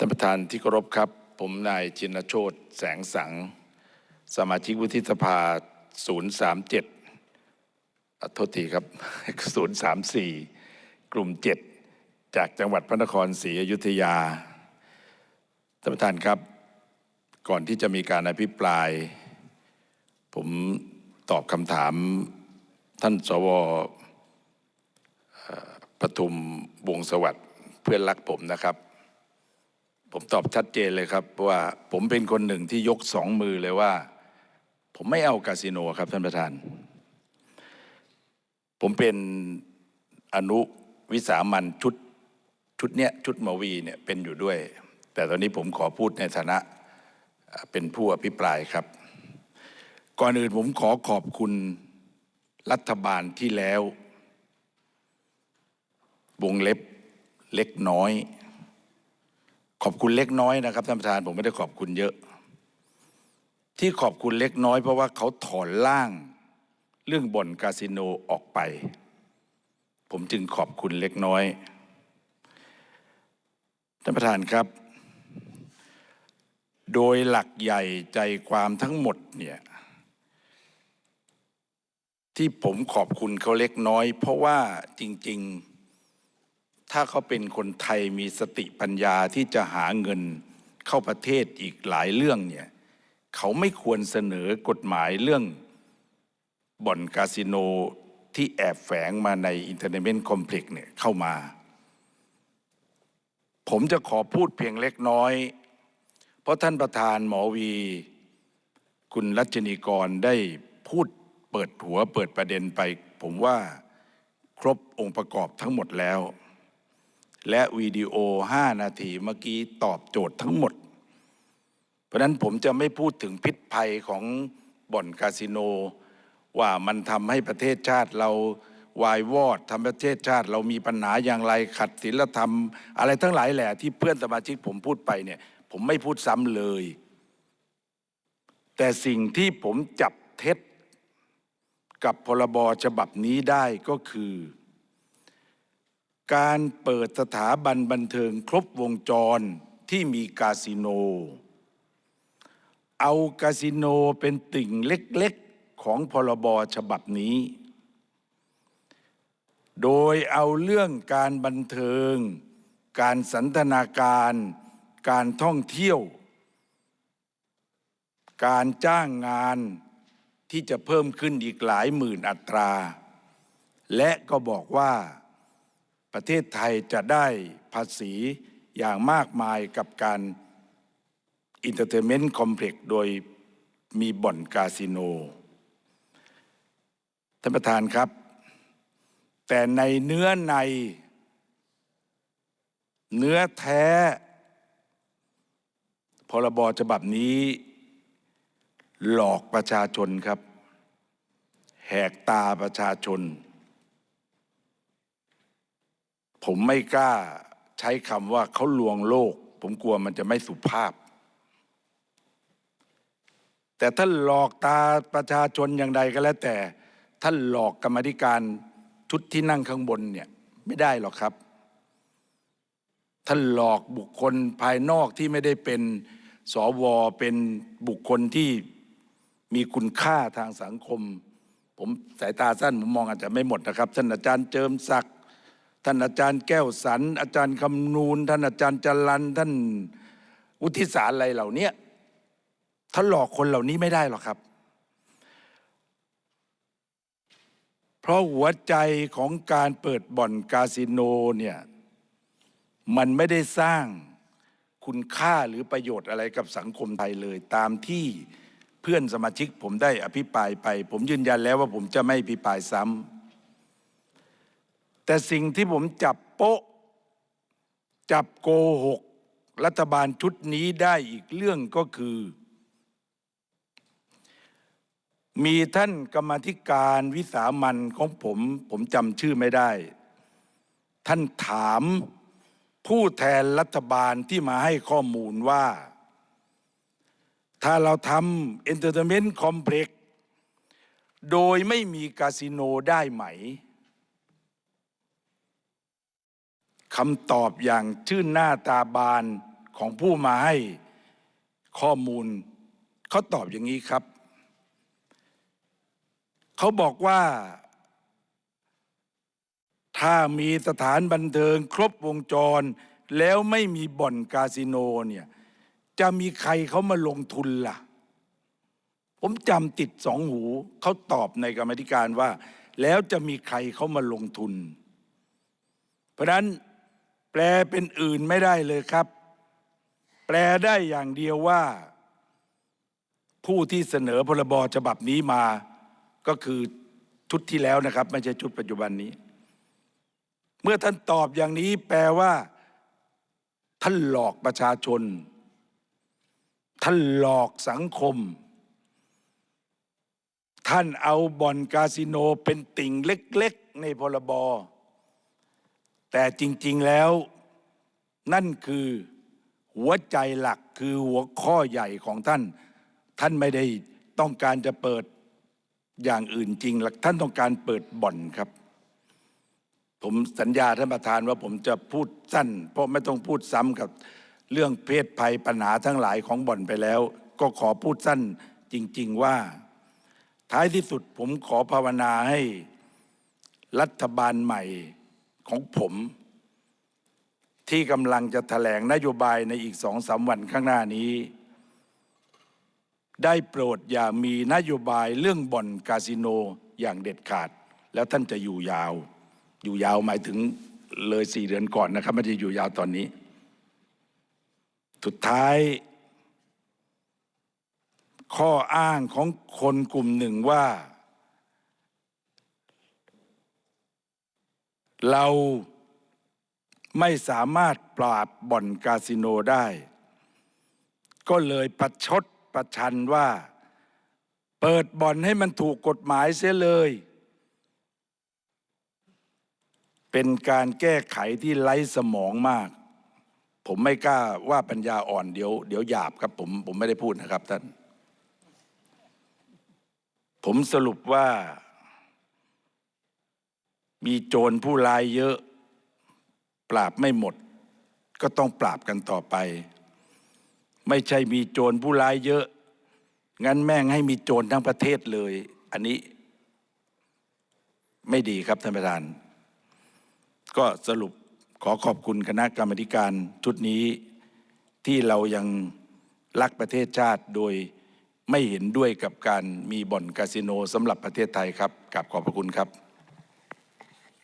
ท่านประธานที่เคารพครับ ผมนายจินโชตแสงสัง สมาชิกวุฒิสภา 037 โทษทีครับ 034 กลุ่ม 7 จากจังหวัดพระนครศรีอยุธยา ท่านประธานครับ ก่อนที่จะมีการอภิปราย ผมตอบคำถามท่านสวปทุมวงสวัสดิ์เพื่อนรักผมนะครับ ผมตอบชัดเจนเลยครับว่าผมเป็นคนหนึ่งที่ยกสองมือเลยว่า ผมไม่เอาคาสิโนครับท่านประธาน ผมเป็นอนุวิสามันชุดชุดเนี้ยชุดมวีเนี่ยเป็นอยู่ด้วย แต่ตอนนี้ผมขอพูดในฐานะเอ่อเป็นผู้อภิปรายครับ ก่อนอื่นผมขอขอบคุณรัฐบาลที่แล้ว วงเล็บเล็กน้อย ขอบคุณเล็กน้อยนะครับท่านประธานผมไม่ได้ขอบคุณเยอะ ที่ขอบคุณเล็กน้อยเพราะว่าเขาถอนล่างเรื่องบ่อนคาสิโนออกไป ผมจึงขอบคุณเล็กน้อยท่านประธานครับ โดยหลักใหญ่ใจความทั้งหมดเนี่ยที่ผมขอบคุณเขาเล็กน้อย เพราะว่าจริง ๆ ถ้าเขาเป็นคนไทยมีสติปัญญาที่จะหาเงินเข้าประเทศอีกหลายเรื่องเนี่ยเขาไม่ควรเสนอกฎหมายเรื่องบ่อนคาสิโนที่แอบแฝงมาในอินเทอร์เน็ตคอมเพล็กซ์เนี่ยเข้ามา ผมจะขอพูดเพียงเล็กน้อย เพราะท่านประธานหมอวี คุณรัชนีกรได้พูดเปิดหัวเปิดประเด็นไป ผมว่าครบองค์ประกอบทั้งหมดแล้ว และวิดีโอ 5 นาทีเมื่อกี้ตอบโจทย์ทั้งหมด เพราะนั้นผมจะไม่พูดถึงพิษภัยของบ่อนคาสิโน ว่ามันทำให้ประเทศชาติเราวายวอดทำประเทศชาติ เรามีปัญหาอย่างไรขัดศีลธรรม อะไรทั้งหลายแหละที่เพื่อนสมาชิกผมพูดไปเนี่ยผมไม่พูดซ้ำเลย แต่สิ่งที่ผมจับเท็จกับพรบฉบับนี้ได้ก็คือ การเปิดสถาบันบันเทิงครบวงจรที่มีคาสิโน เอาคาสิโนเป็นติ่งเล็กๆของพรบฉบับนี้ โดยเอาเรื่องการบันเทิง การสันทนาการ การท่องเที่ยว การจ้างงานที่จะเพิ่มขึ้นอีกหลายหมื่นอัตรา และก็บอกว่า ประเทศไทยจะได้ภาษีอย่างมากมายกับการอินเตอร์เทนเมนต์คอมเพล็กซ์โดยมีบ่อนคาสิโน ท่านประธานครับ แต่ในเนื้อใน เนื้อแท้ พรบฉบับนี้ หลอกประชาชนครับ แหกตาประชาชน ผมไม่กล้าใช้คำว่าเขาลวงโลก ผมกลัวมันจะไม่สุภาพ แต่ท่านหลอกตาประชาชนอย่างใดก็แล้วแต่ ท่านหลอกกรรมธิการชุดที่นั่งข้างบนเนี่ยไม่ได้หรอกครับ ท่านหลอกบุคคลภายนอกที่ไม่ได้เป็นสวเป็นบุคคลที่มีคุณค่าทางสังคม ผมสายตาสั้นผมมองอาจจะไม่หมดนะครับท่านอาจารย์เจิมศักดิ์ ท่านอาจารย์แก้วสัน อาจารย์คำนูนท่านอาจารย์จรันท่านวุฒิสารอะไรเหล่านี้ท่านหลอกคนเหล่านี้ไม่ได้หรอกครับ เพราะหัวใจของการเปิดบ่อนคาสิโนเนี่ยมันไม่ได้สร้างคุณค่าหรือประโยชน์อะไรกับสังคมไทยเลย ตามที่เพื่อนสมาชิกผมได้อภิปรายไป ผมยืนยันแล้วว่าผมจะไม่อภิปรายซ้ำ แต่สิ่งที่ผมจับโป๊ะ จับโกหก รัฐบาลชุดนี้ได้อีกเรื่องก็คือ มีท่านกรรมธิการวิสามันของผม ผมจำชื่อไม่ได้ ท่านถามผู้แทนรัฐบาลที่มาให้ข้อมูลว่า ถ้าเราทำเอนเตอร์เทนเมนต์คอมเพล็กซ์โดยไม่มีคาสิโนได้ไหม คำตอบอย่างชื่นหน้าตาบานของผู้มาให้ข้อมูล เขาตอบอย่างนี้ครับ เขาบอกว่า ถ้ามีสถานบันเทิงครบวงจร แล้วไม่มีบ่อนคาสิโนเนี่ยจะมีใครเขามาลงทุนล่ะ ผมจำติดสองหู เขาตอบในกรรมธิการว่า แล้วจะมีใครเขามาลงทุน เพราะนั้น ลเป็นอื่นไม่ได้เลยครับ แปลได้อย่างเดียวว่า ผู้ที่เสนอพรบฉบับนี้มา ก็คือชุดที่แล้วนะครับ ไม่ใช่ชุดปัจจุบันนี้ เมื่อท่านตอบอย่างนี้แปลว่า ท่านหลอกประชาชน ท่านหลอกสังคม ท่านเอาบ่อนคาสิโนเป็นติ่งเล็ก ๆ ในพรบ แต่จริงๆแล้วนั่นคือหัวใจหลักคือหัวข้อใหญ่ของท่าน ท่านไม่ได้ต้องการจะเปิดอย่างอื่นจริงหลักท่านต้องการเปิดบ่อนครับ ผมสัญญาท่านประธานว่าผมจะพูดสั้น เพราะไม่ต้องพูดซ้ำกับเรื่องเพศภัยปัญหาทั้งหลายของบ่อนไปแล้ว ก็ขอพูดสั้นจริง ๆว่า ท้ายที่สุดผมขอภาวนาให้รัฐบาลใหม่ ของผม ที่กำลังจะแถลงนโยบายในอีกสองสามวันข้างหน้านี้ ได้โปรดอย่ามีนโยบายเรื่องบ่อนคาสิโนอย่างเด็ดขาด แล้วท่านจะอยู่ยาว อยู่ยาวหมายถึงเลยสี่เดือนก่อนนะครับไม่ได้อยู่ยาวตอนนี้ สุดท้าย ข้ออ้างของคนกลุ่มหนึ่งว่า เราไม่สามารถปราบบ่อนคาสิโนได้ ก็เลยประชดประชันว่า เปิดบ่อนให้มันถูกกฎหมายเสียเลย เป็นการแก้ไขที่ไร้สมองมาก ผมไม่กล้าว่าปัญญาอ่อนเดี๋ยวเดี๋ยวหยาบครับผมผมไม่ได้พูดนะครับท่าน ผมสรุปว่า มีโจรผู้ร้ายเยอะ ปราบไม่หมด ก็ต้องปราบกันต่อไป ไม่ใช่มีโจรผู้ร้ายเยอะ งั้นแม่งให้มีโจรทั้งประเทศเลย อันนี้ ไม่ดีครับท่านประธาน ก็สรุปขอขอบคุณคณะกรรมการชุดนี้ ที่เรายังรักประเทศชาติโดยไม่เห็นด้วยกับการมีบ่อนคาสิโนสำหรับประเทศไทยครับกับขอบพระคุณครับ